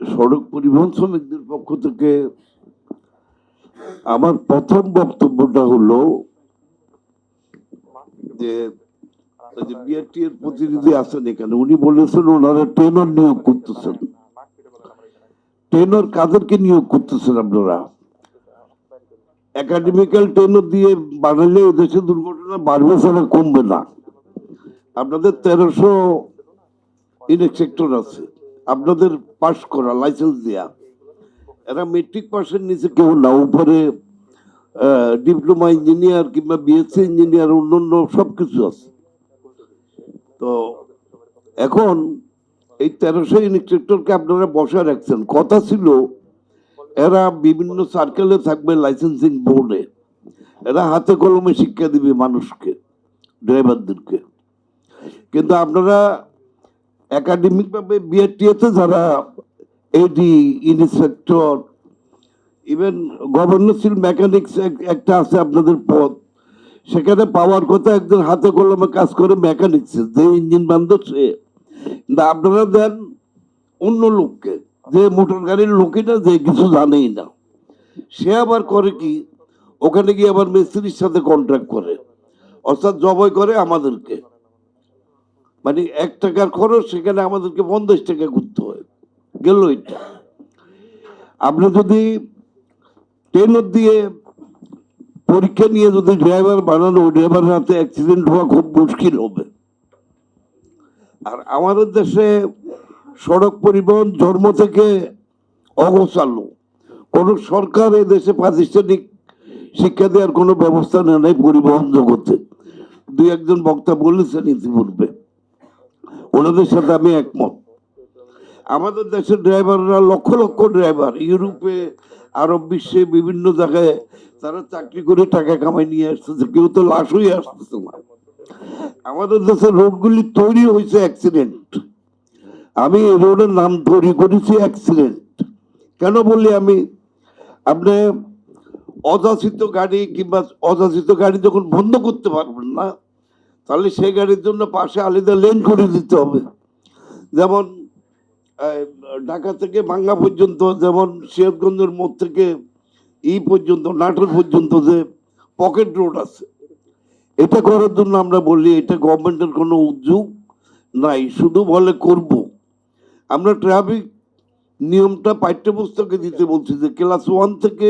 সড়ক পরিবহন শ্রমিকদের পক্ষ থেকে আমার প্রথম বক্তব্যটা হলো যে বিআরটি এর প্রতিনিধি আছেন এখানে, উনি বলেছেন ওনারা ট্রেনর নিয়োগ করতেছেন। ট্রেনর কাদেরকে নিয়োগ করতেছেন আপনারা? একাডেমিক্যাল ট্রেনর দিয়ে বানালে দেশে দুর্ঘটনা বাড়বে ছাড়া কমবে না। আপনাদের তেরোশো ইনেক সেক্টর আছে। আপনাদের পাস করা লাইসেন্স দেয়া। এরা মেট্রিক পাসের নিচে কেউ না, উপরে ডিপ্লোমা ইঞ্জিনিয়ার কিংবা বিএসসি ইঞ্জিনিয়ার অন্যান্য সব কিছু আছে। তো এখন এই তেরোশো ইনস্ট্রাক্টরকে আপনারা বসা রাখছেন। কথা ছিল, এরা বিভিন্ন সার্কেলে থাকবে লাইসেন্সিং বোর্ডে এরা হাতে কলমে শিক্ষা দিবে মানুষকে ড্রাইভারদেরকে কিন্তু আপনারা একাডেমিক ভাবে বিআরটিএতে যারা এডি ইনস্পেক্টর ইভেন গভর্নরশীল মেকানিক্স একটা আছে আপনাদের পদ, সেখানে পাওয়ার কথা একজন হাতে কলমে কাজ করে মেকানিক্স, যে ইঞ্জিন বান্ধব সে। কিন্তু আপনারা দেন অন্য লোককে, যে মোটর গাড়ির লোকই না, যে কিছু জানেই না। সে আবার করে কি, ওখানে গিয়ে আবার মিস্ত্রির সাথে কন্ট্রাক্ট করে, অর্থাৎ জবই করে আমাদেরকে। মানে এক টাকার খরচ সেখানে আমাদেরকে পঞ্চাশ টাকা ঘুরতে হয়। গেল এটা। আমরা যদি ট্রেনের দিয়ে পরীক্ষা নিয়ে যদি ড্রাইভার বানানো ড্রাইভারের হাতে অ্যাক্সিডেন্ট হওয়া খুব মুশকিল হবে। আর আমাদের দেশে সড়ক পরিবহন জন্ম থেকে অগোছালো। কোন সরকার এই দেশে প্রাতিষ্ঠানিক শিক্ষা দেওয়ার কোনো ব্যবস্থা নেয় নাই পরিবহন জগতে। দুই একজন বক্তা বলেছেন ইতিপূর্বে। ওনাদের সাথে আমি একমত। আমাদের দেশের ড্রাইভাররা লক্ষ লক্ষ ড্রাইভার। ইউরোপে, আরব বিশ্বে বিভিন্ন জায়গায় তারা চাকরি করে টাকা কামাই নিয়ে আসতেছে। কেউ তো লাশ হয়ে আসতেছে না। আমাদের দেশের রোডগুলি তৈরি হয়েছে অ্যাক্সিডেন্ট আমি এই রোডের নাম তৈরি করেছি অ্যাক্সিডেন্ট কেন বললি আমি? আপনি অযাচিত গাড়ি কিংবা অযাচিত গাড়ি যখন বন্ধ করতে পারবেন না তাহলে সেই গাড়ির জন্য পাশে আলাদা লেন করে দিতে হবে। যেমন ঢাকা থেকে ভাঙ্গা পর্যন্ত, যেমন সিরাজগঞ্জের মোড় থেকে ই পর্যন্ত, নাটোর পর্যন্ত যে পকেট রোড আছে, এটা করার জন্য আমরা বলি, এটা গভর্নমেন্টের কোনো উদ্যোগ নাই, শুধু বলে করব। আমরা ট্রাফিক নিয়মটা পাঠ্যপুস্তকে দিতে বলছি যে, ক্লাস ওয়ান থেকে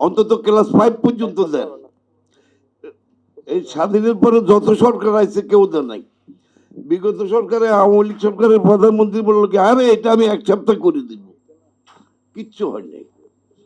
অন্তত ক্লাস ফাইভ পর্যন্ত দেন। এই স্বাধীনের পরে যত সরকার আছে কেউ তো নাই। বিগত সরকারে, আওয়ামী লীগ সরকারের প্রধানমন্ত্রী বলল কি, আরে, এটা আমি এক সপ্তাহ করে দিব। কিচ্ছু হয় নাই।